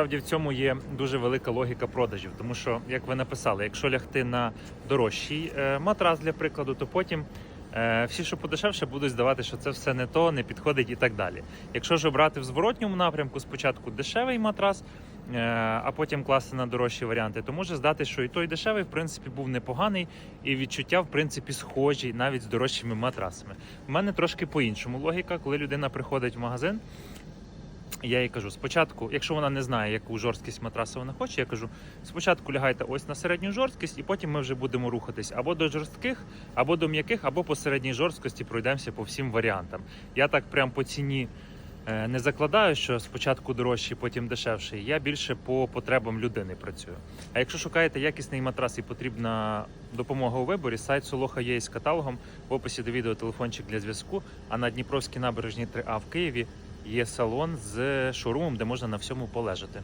Насправді в цьому є дуже велика логіка продажів, тому що, як ви написали, якщо лягти на дорожчий е, матрас для прикладу, то потім е, всі, що подешевше, будуть здавати, що це все не то, не підходить і так далі. Якщо ж обрати в зворотньому напрямку, спочатку дешевий матрас, е, а потім класти на дорожчі варіанти, то може здати, що і той дешевий, в принципі, був непоганий, і відчуття, в принципі, схожі навіть з дорожчими матрасами. У мене трошки по-іншому логіка, коли людина приходить в магазин. Я їй кажу, спочатку, якщо вона не знає, яку жорсткість матраса вона хоче, я кажу, спочатку лягайте ось на середню жорсткість, і потім ми вже будемо рухатись або до жорстких, або до м'яких, або по середній жорсткості пройдемося по всім варіантам. Я так прям по ціні е, не закладаю, що спочатку дорожчий, потім дешевший. Я більше по потребам людини працюю. А якщо шукаєте якісний матрас і потрібна допомога у виборі, сайт Солоха є із каталогом. В описі до відео телефончик для зв'язку. А на Дніпровській набережній 3А в Києві є салон з шоурумом, де можна на всьому полежати.